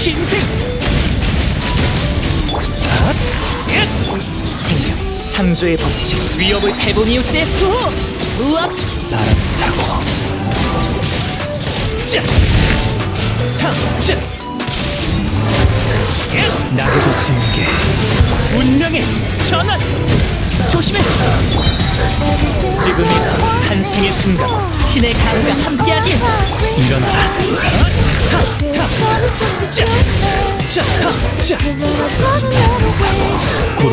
신생. 생명 창조의 법칙. 위협을 페보니우스의 수호 수압. 바람 타고. 나르고 지은 게 운명의 전환. 조심해. 지금이다 탄생의 순간 신의 가루가 함께하길. 일어나라. 자, 자, 하, 자. 구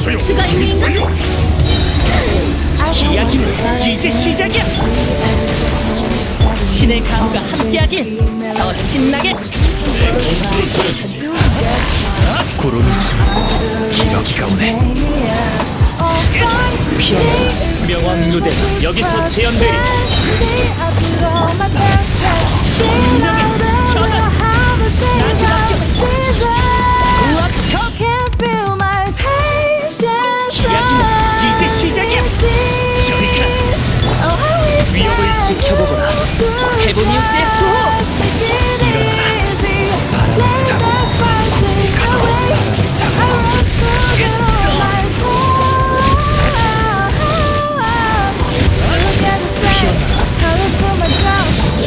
수가 있는 I don't want to 이야기는 이제 시작이야. 신의 가루가 함께하길 더 신나게. 구름이 숨고 기러기가 오네. 명왕 누대 여기서 재현되리 지켜보거라 good 페보니우스의 수호.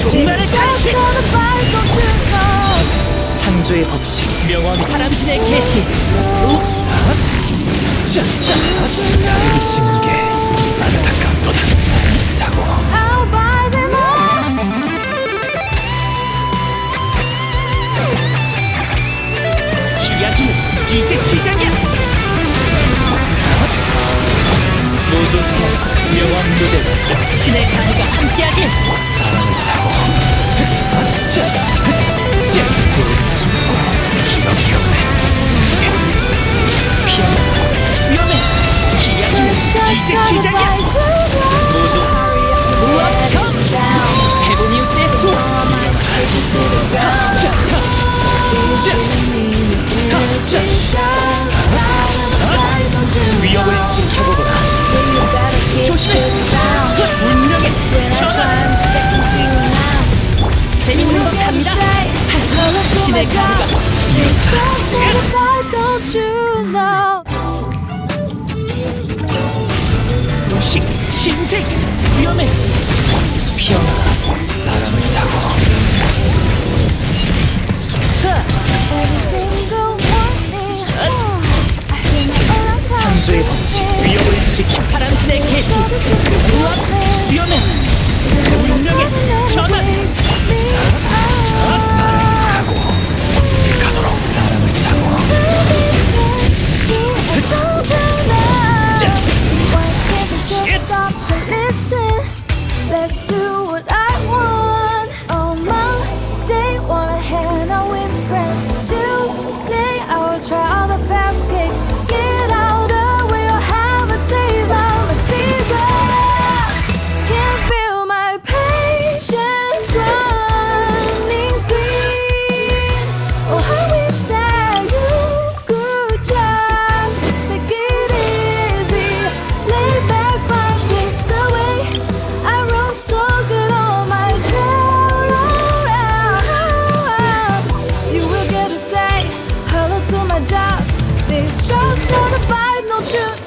종말의 just 탄식. 창조의 법칙 명왕 바람신의 계시 우압 자, 자, 나를 지는 게 안타깝도다 누대 신의 가루가 함께하길 바람을 타고 자, 자, 숨고 기러기가 오네 피어나라 위험해 이야기는 이제 시작이야 갑니다 신의 위험해 피어나라 바람을 타고 창조의 법칙 just, just gonna bite, no truth.